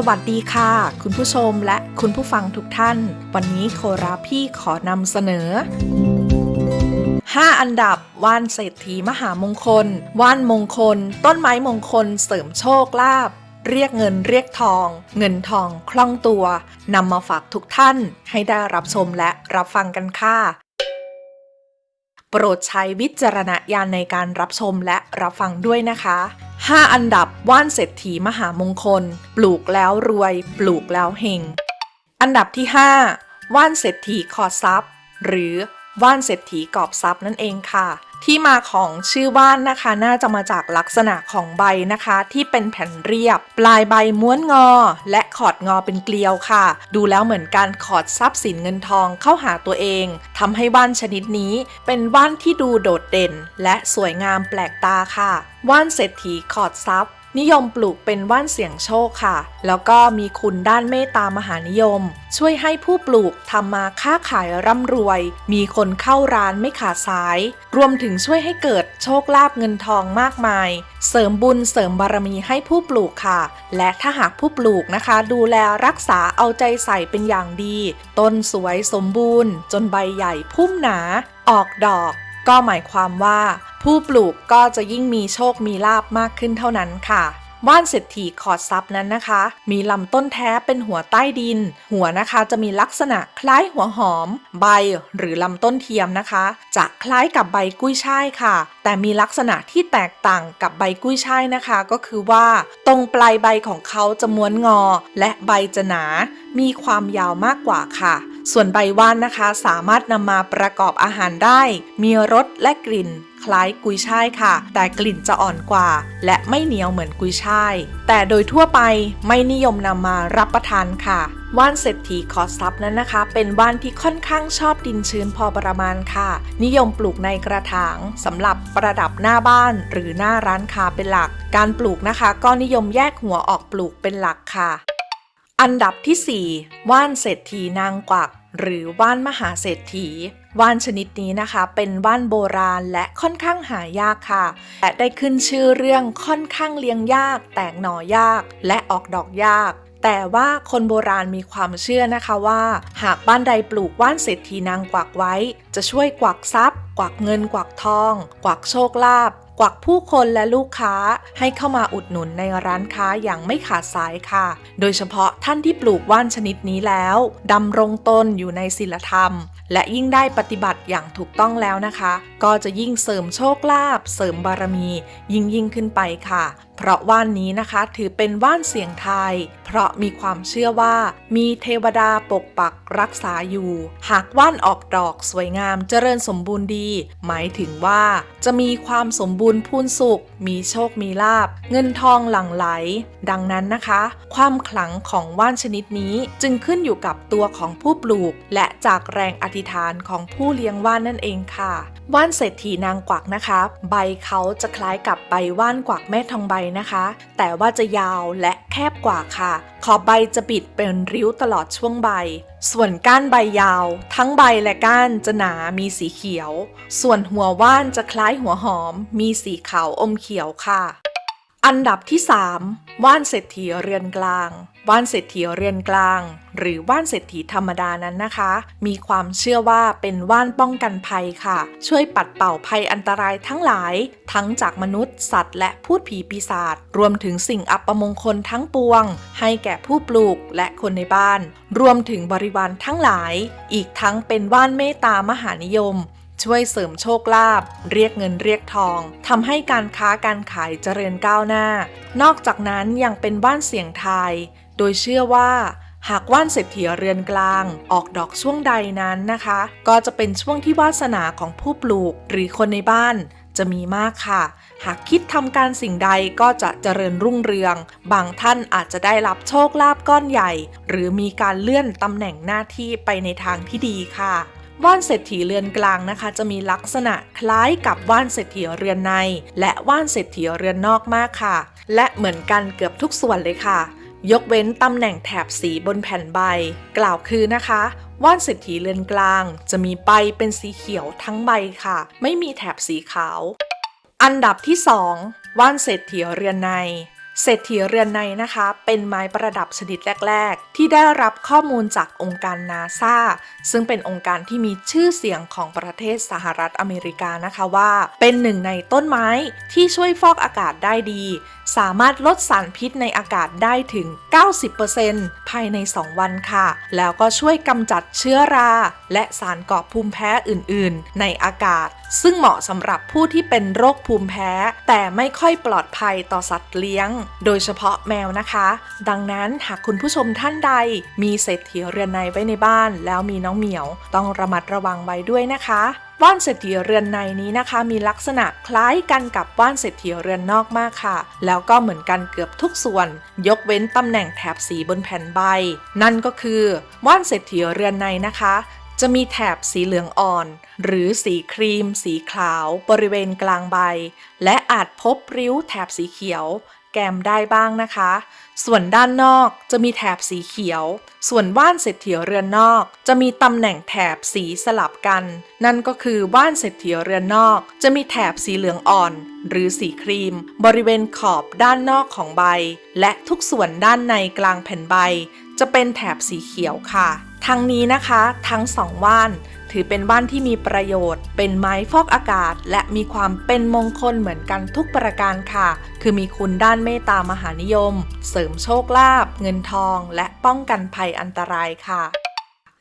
สวัสดีค่ะ คุณผู้ชมและคุณผู้ฟังทุกท่าน วันนี้โคราพี่ขอนำเสนอ 5 อันดับว่านเศรษฐีมหามงคล ว่านมงคล ต้นไม้มงคล เสริมโชคลาภเรียกเงินเรียกทอง เงินทองคล่องตัวนำมาฝากทุกท่านให้ได้รับชมและรับฟังกันค่ะ โปรดใช้วิจารณญาณในการรับชมและรับฟังด้วยนะคะ 5 อันดับว่านเศรษฐีมหามงคล ปลูกแล้วรวย ปลูกแล้วเฮง อันดับที่ 5 ว่านเศรษฐีขอทรัพย์ หรือว่านเศรษฐีกอบทรัพย์นั่นเองค่ะ ที่มาของชื่อว่านนะคะ น่าจะมาจากลักษณะของใบนะคะ ที่เป็นแผ่นเรียบ ปลายใบม้วนงอ และขอดงอเป็นเกลียวค่ะ ดูแล้วเหมือนการขอดทรัพย์สินเงินทองเข้าหาตัวเองทำให้ว่านชนิดนี้เป็นว่านที่ดูโดดเด่น และสวยงามแปลกตาค่ะ ว่านเศรษฐีขอดทรัพย์ นิยมปลูกเป็นว่านเสี่ยงโชคค่ะ แล้วก็มีคุณด้านเมตตามหานิยม ช่วยให้ผู้ปลูกทำมาค้าขายร่ำรวย มีคนเข้าร้านไม่ขาดสาย รวมถึงช่วยให้เกิดโชคลาภเงินทองมากมาย เสริมบุญเสริมบารมีให้ผู้ปลูกค่ะ และถ้าหากผู้ปลูกนะคะ ดูแลรักษาเอาใจใส่เป็นอย่างดี ต้นสวยสมบูรณ์ จนใบใหญ่พุ่มหนา ออกดอก ก็หมายความว่า ผู้ปลูกก็จะยิ่งมีโชคมีลาบมากขึ้นเท่านั้นค่ะว่านเศรษฐีขอดซับนั้นนะคะ มีลำต้นแท้เป็นหัวใต้ดิน หัวนะคะจะมีลักษณะคล้ายหัวหอม ใบหรือลำต้นเทียมนะคะ จะคล้ายกับใบกุ้ยช่ายค่ะ แต่มีลักษณะที่แตกต่างกับใบกุ้ยช่ายนะคะ ก็คือว่า ตรงปลายใบของเขาจะม้วนงอ และใบจะหนา มีความยาวมากกว่าค่ะ ส่วนใบว่านนะคะ สามารถนำมาประกอบอาหารได้ มีรสและกลิ่น คล้ายกุยช่ายค่ะ แต่กลิ่นจะอ่อนกว่า และไม่เหนียวเหมือนกุยช่าย แต่โดยทั่วไปไม่นิยมนำมารับประทานค่ะว่านเศรษฐีขอทรัพย์นั้นนะคะ เป็นว่านที่ค่อนข้างชอบดินชื้นพอประมาณค่ะ นิยมปลูกในกระถางสำหรับประดับหน้าบ้านหรือหน้าร้านค้าเป็นหลัก การปลูกนะคะ ก็นิยมแยกหัวออกปลูกเป็นหลักค่ะ อันดับที่ 4 ว่านเศรษฐีนางกวัก หรือว่านมหาเศรษฐี ว่านชนิดนี้นะคะ เป็นว่านโบราณและค่อนข้างหายากค่ะ และได้ขึ้นชื่อเรื่องค่อนข้างเลี้ยงยาก แตกหน่อยาก และออกดอกยาก แต่ว่าคนโบราณมีความเชื่อนะคะว่า หากบ้านใดปลูกว่านเศรษฐีนางกวักไว้ จะช่วยกวักทรัพย์ กวักเงินกวักทอง กวักโชคลาภ กวักผู้คนและลูกค้าให้เข้ามาอุดหนุนในร้านค้าอย่างไม่ขาดสายค่ะ โดยเฉพาะท่านที่ปลูกว่านชนิดนี้แล้วดำรงตนอยู่ในศีลธรรม และยิ่งได้ปฏิบัติอย่างถูกต้องแล้วนะคะ ก็จะยิ่งเสริมโชคลาภเสริมบารมี ยิ่งยิ่งขึ้นไปค่ะ เพราะว่านนี้นะคะถือเป็นว่านเสียงไทย เพราะมีความเชื่อว่า มีเทวดาปกปักรักษาอยู่ หากว่านออกดอกสวยงามเจริญสมบูรณ์ดี หมายถึงว่าจะมีความสมบูรบูรณ์พูนสุข มีโชคมีลาบ เงินทองหลั่งไหล ดังนั้นนะคะ ความขลังของว่านชนิดนี้จึงขึ้นอยู่กับตัวของผู้ปลูก และจากแรงอธิษฐานของผู้เลี้ยงว่านนั่นเองค่ะ ว่านเศรษฐีนางกวักนะคะ ใบเขาจะคล้ายกับใบว่านกวักแม่ทองใบนะคะ แต่ว่าจะยาวและแคบกว่าค่ะขอบใบจะบิดเป็นริ้วตลอดช่วงใบ ส่วนก้านใบยาว ทั้งใบและก้านจะหนามีสีเขียว ส่วนหัวว่านจะคล้ายหัวหอม มีสีขาวอมเขียวค่ะ อันดับที่ 3 ว่านเศรษฐีเรือนกลาง ว่านเศรษฐีเรือนกลาง หรือว่านเศรษฐีธรรมดานั้นนะคะ มีความเชื่อว่าเป็นว่านป้องกันภัยค่ะ ช่วยปัดเป่าภัยอันตรายทั้งหลาย ทั้งจากมนุษย์ สัตว์ และพูดผีปีศาจรวมถึงสิ่งอัปมงคลทั้งปวง ให้แก่ผู้ปลูกและคนในบ้าน รวมถึงบริวารทั้งหลาย อีกทั้งเป็นว่านเมตตามหานิยม ช่วยเสริมโชคลาภเรียกเงินเรียกทองทำให้การค้าการขายเจริญก้าวหน้า นอกจากนั้นยังเป็นว่านเสียงไทยโดยเชื่อว่าหากว่านเศรษฐีเรือนกลางออกดอกช่วงใดนั้นนะคะ ก็จะเป็นช่วงที่วาสนาของผู้ปลูกหรือคนในบ้านจะมีมากค่ะ หากคิดทำการสิ่งใดก็จะเจริญรุ่งเรือง บางท่านอาจจะได้รับโชคลาภก้อนใหญ่ หรือมีการเลื่อนตำแหน่งหน้าที่ไปในทางที่ดีค่ะ ว่านเศรษฐีเรือนกลางนะคะ จะมีลักษณะคล้ายกับว่านเศรษฐีเรือนใน และว่านเศรษฐีเรือนนอกมากค่ะ และเหมือนกันเกือบทุกส่วนเลยค่ะ ยกเว้นตำแหน่งแถบสีบนแผ่นใบ กล่าวคือนะคะว่านเศรษฐีเรือนกลาง จะมีใบเป็นสีเขียวทั้งใบค่ะ ไม่มีแถบสีขาว อันดับที่ 2 ว่านเศรษฐีเรือนใน เศรษฐีเรือนในนะคะ เป็นไม้ประดับชนิดแรก ๆ ที่ได้รับข้อมูลจากองค์การนาซาซึ่งเป็นองค์การที่มีชื่อเสียงของประเทศสหรัฐอเมริกานะคะว่า เป็นหนึ่งในต้นไม้ที่ช่วยฟอกอากาศได้ดี สามารถลดสารพิษในอากาศได้ถึง 90%ภายใน 2 วันค่ะ แล้วก็ช่วยกำจัดเชื้อรา และสารก่อภูมิแพ้อื่น ๆ ในอากาศ ซึ่งเหมาะสำหรับผู้ที่เป็นโรคภูมิแพ้ แต่ไม่ค่อยปลอดภัยต่อสัตว์เลี้ยงโดยเฉพาะแมวนะคะ ดังนั้นหากคุณผู้ชมท่านใด มีเศรษฐีเรือนในไว้ในบ้าน แล้วมีน้องเหมียว ต้องระมัดระวังไว้ด้วยนะคะว่านเศรษฐีเรือนในนี้นะคะ มีลักษณะคล้ายกันกับว่านเศรษฐีเรือนนอกมากค่ะ แล้วก็เหมือนกันเกือบทุกส่วน ยกเว้นตำแหน่งแถบสีบนแผ่นใบ นั่นก็คือว่านเศรษฐีเรือนในนะคะ จะมีแถบสีเหลืองอ่อน หรือสีครีม สีขาว บริเวณกลางใบ และอาจพบริ้วแถบสีเขียว แกมได้บ้างนะคะ ส่วนด้านนอกจะมีแถบสีเขียว ส่วนว่านเศรษฐีเรือนนอก จะมีตำแหน่งแถบสีสลับกัน นั่นก็คือว่านเศรษฐีเรือนนอก จะมีแถบสีเหลืองอ่อน หรือสีครีม บริเวณขอบด้านนอกของใบ และทุกส่วนด้านในกลางแผ่นใบ จะเป็นแถบสีเขียวค่ะ ทั้งนี้นะคะ ทั้งสองว่าน ถือเป็นบ้านที่มีประโยชน์ เป็นไม้ฟอกอากาศ และมีความเป็นมงคลเหมือนกันทุกประการค่ะ คือมีคุณด้านเมตตามหานิยม เสริมโชคลาภเงินทอง และป้องกันภัยอันตรายค่ะ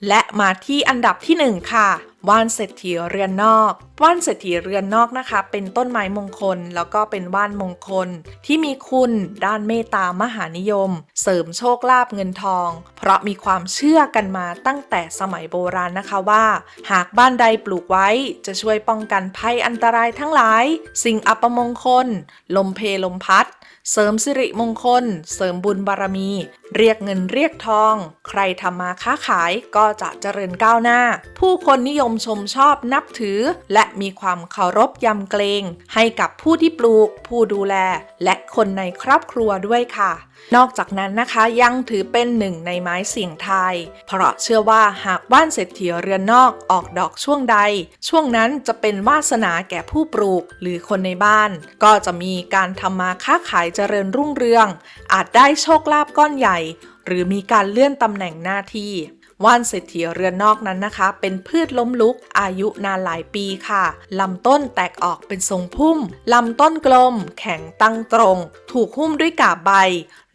และมาที่อันดับที่ 1 ค่ะ ว่านเศรษฐีเรือนนอก ว่านเศรษฐีเรือนนอกนะคะ เป็นต้นไม้มงคล แล้วก็เป็นว่านมงคล ที่มีคุณด้านเมตตามหานิยม เสริมโชคลาภเงินทอง เพราะมีความเชื่อกันมาตั้งแต่สมัยโบราณนะคะว่า หากบ้านใดปลูกไว้จะช่วยป้องกันภัยอันตรายทั้งหลาย สิ่งอัปมงคล ลมเพลมพัด เสริมสิริมงคล เสริมบุญบารมี เรียกเงินเรียกทอง ใครทำมาค้าขายก็จะเจริญก้าวหน้า ผู้คนนิยมชมชอบนับถือ และมีความเคารพยำเกรง ให้กับผู้ที่ปลูก ผู้ดูแล และคนในครอบครัวด้วยค่ะ นอกจากนั้นนะคะยังถือเป็นหนึ่งในไม้เสี่ยงทาย เพราะเชื่อว่าหากบ้านเศรษฐีเรือนนอกออกดอกช่วงใด ช่วงนั้นจะเป็นวาสนาแก่ผู้ปลูกหรือคนในบ้าน ก็จะมีการทำมาค้าขายเจริญรุ่งเรือง อาจได้โชคลาภก้อนใหญ่ หรือมีการเลื่อนตำแหน่งหน้าที่ ว่านเศรษฐีเรือนนอกนั้นนะคะ เป็นพืชล้มลุกอายุนานหลายปีค่ะลำต้นแตกออกเป็นทรงพุ่มลำต้นกลม แข็งตั้งตรง ถูกหุ้มด้วยกาบใบ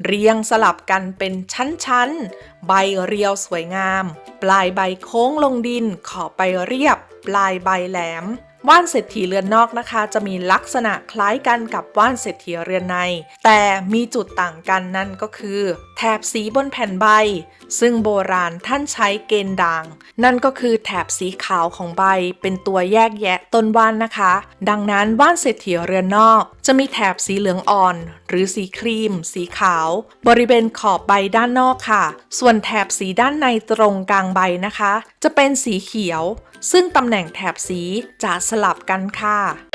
เรียงสลับกันเป็นชั้นๆ ใบเรียวสวยงาม ปลายใบโค้งลงดินขอบใบเรียบ ปลายใบแหลมว่านเศรษฐีเรือนนอกนะคะ จะมีลักษณะคล้ายกันกับว่านเศรษฐีเรือนใน แต่มีจุดต่างกันนั่นก็คือ ถบสีบนแผ่นใบ ซึ่งโบราณท่านใช้เกณฑ์ด่าง นั่นก็คือแถบสีขาวของใบเป็นตัวแยกแยะต้นว่านนะคะ ดังนั้นว่านเศรษฐีเรือนนอก จะมีแถบสีเหลืองอ่อน หรือสีครีม สีขาว บริเวณขอบใบด้านนอกค่ะ ส่วนแถบสีด้านในตรงกลางใบนะคะ จะเป็นสีเขียว ซึ่งตำแหน่งแถบสีจะสลับกันค่ะ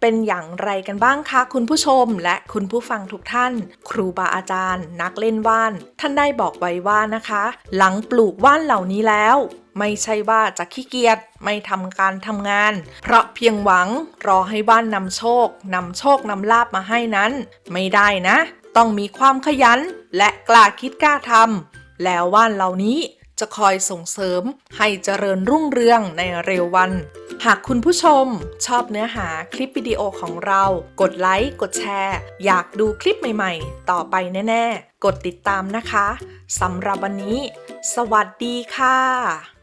เป็นอย่างไรกันบ้างคะคุณผู้ชมและคุณผู้ฟังทุกท่าน ครูบาอาจารย์ นักเล่นว่าน ท่านได้บอกไว้ว่านะคะ หลังปลูกว่านเหล่านี้แล้ว ไม่ใช่ว่าจะขี้เกียจไม่ทำการทำงาน เพราะเพียงหวังรอให้ว่านนำโชคนำโชคนำลาบมาให้นั้น ไม่ได้นะ ต้องมีความขยันและกล้าคิดกล้าทำแล้วว่านเหล่านี้จะคอยส่งเสริมให้เจริญรุ่งเรืองในเร็ววัน หากคุณผู้ชมชอบเนื้อหาคลิปวิดีโอของเรา กดไลค์ กดแชร์ อยากดูคลิปใหม่ๆ ต่อไปแน่ ๆ กดติดตามนะคะสำหรับวันนี้ สวัสดีค่ะ